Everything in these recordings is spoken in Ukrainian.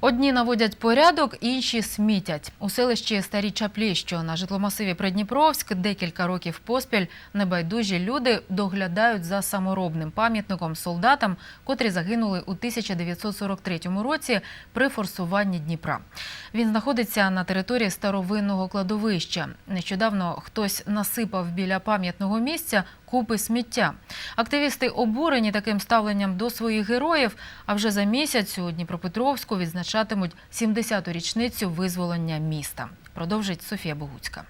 Одні наводять порядок, інші смітять. У селищі Старі Чаплі, що на житломасиві Придніпровськ, декілька років поспіль небайдужі люди доглядають за саморобним пам'ятником солдатам, котрі загинули у 1943 році при форсуванні Дніпра. Він знаходиться на території старовинного кладовища. Нещодавно хтось насипав біля пам'ятного місця купи сміття. Активісти обурені таким ставленням до своїх героїв. А вже за місяць у Дніпропетровську відзначатимуть 70-ту річницю визволення міста. Продовжить Софія Богуцька.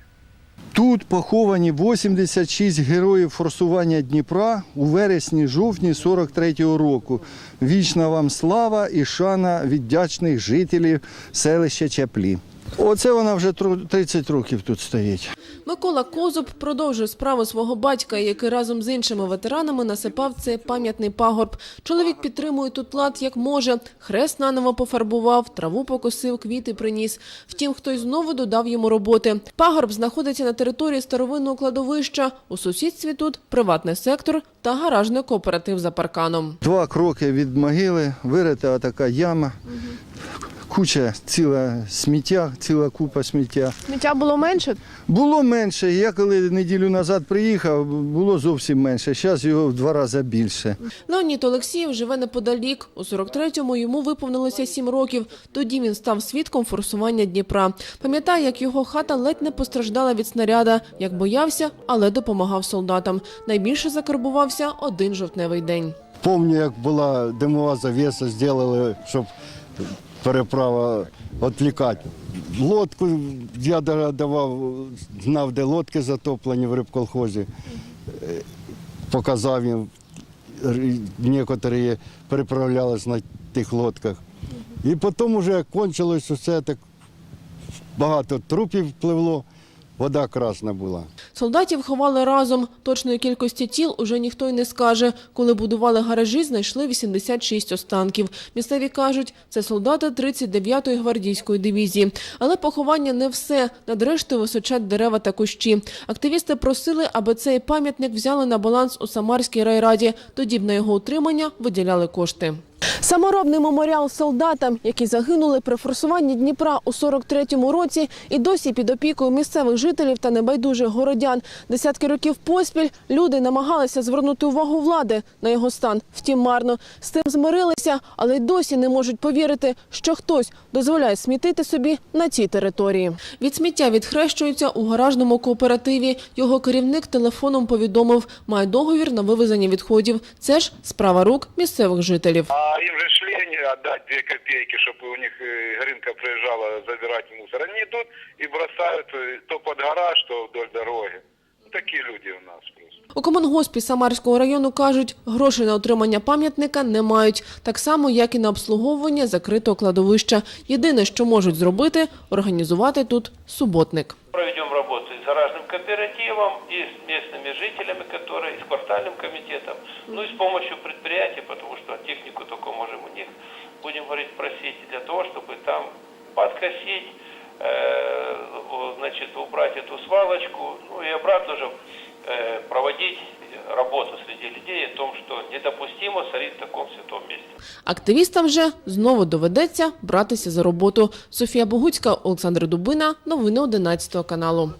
Тут поховані 86 героїв форсування Дніпра у вересні-жовтні 43-го року. Вічна вам слава і шана віддячних жителів селища Чаплі. Оце вона вже тру- 30 років тут стоїть. Микола Козуб продовжує справу свого батька, який разом з іншими ветеранами насипав цей пам'ятний пагорб. Чоловік підтримує тут лад як може. Хрест наново пофарбував, траву покосив, квіти приніс. Втім, хтось знову додав йому роботи. Пагорб знаходиться на території старовинного кладовища. У сусідстві тут приватний сектор та гаражний кооператив за парканом. Два кроки від могили, вирита така яма, куча ціла сміття, ціла купа сміття. Сміття було менше. Було менше. Я коли неділю назад приїхав, було зовсім менше. Зараз його в два рази більше. Леонід Олексієв живе неподалік. У 43-му йому виповнилося 7 років. Тоді він став свідком форсування Дніпра. Пам'ятає, як його хата ледь не постраждала від снаряда, як боявся, але допомагав солдатам. Найбільше закарбувався один жовтневий день. Пам'ятаю, як була димова завіса, зробили, щоб переправа відлікати. Лодку я давав, знав, де лодки затоплені в рибколхозі. Е, Показав їм, некоторі переправлялись на тих лодках. І потім вже кончилось усе так. Багато трупів пливло, вода красна була. Солдатів ховали разом. Точної кількості тіл уже ніхто й не скаже. Коли будували гаражі, знайшли 86 останків. Місцеві кажуть, це солдати 39-ї гвардійської дивізії. Але поховання не все. Над рештою височать дерева та кущі. Активісти просили, аби цей пам'ятник взяли на баланс у Самарській райраді. Тоді б на його утримання виділяли кошти. Саморобний меморіал солдатам, які загинули при форсуванні Дніпра у 43-му році, і досі під опікою місцевих жителів та небайдужих городян. Десятки років поспіль люди намагалися звернути увагу влади на його стан. Втім, марно з тим змирилися, але й досі не можуть повірити, що хтось дозволяє смітити собі на цій території. Від сміття відхрещуються у гаражному кооперативі. Його керівник телефоном повідомив, має договір на вивезення відходів. Це ж справа рук місцевих жителів А им же шли они отдать две копейки, чтобы у них э, Гринка приезжала забирать мусор. Они идут и бросают э, то под гараж, то вдоль дороги. Ну, Такие люди у нас просто. У комунгоспі Самарського району кажуть, грошей на отримання пам'ятника не мають, так само, як і на обслуговування закритого кладовища. Єдине, що можуть зробити – організувати тут суботник. кооперативом, и с местными жителями, которые, и с квартальным комитетом, ну и с помощью предприятий, потому что технику только можем у них, будем говорить, просить для того, чтобы там подкосить, э, о, значит, убрать эту свалочку, ну и обратно же э, проводить работу среди людей о том, что недопустимо сорить в таком святом месте. Активістам же знову доведеться братися за роботу. Софія Богуцька, Олександр Дубина. Новини 11 каналу.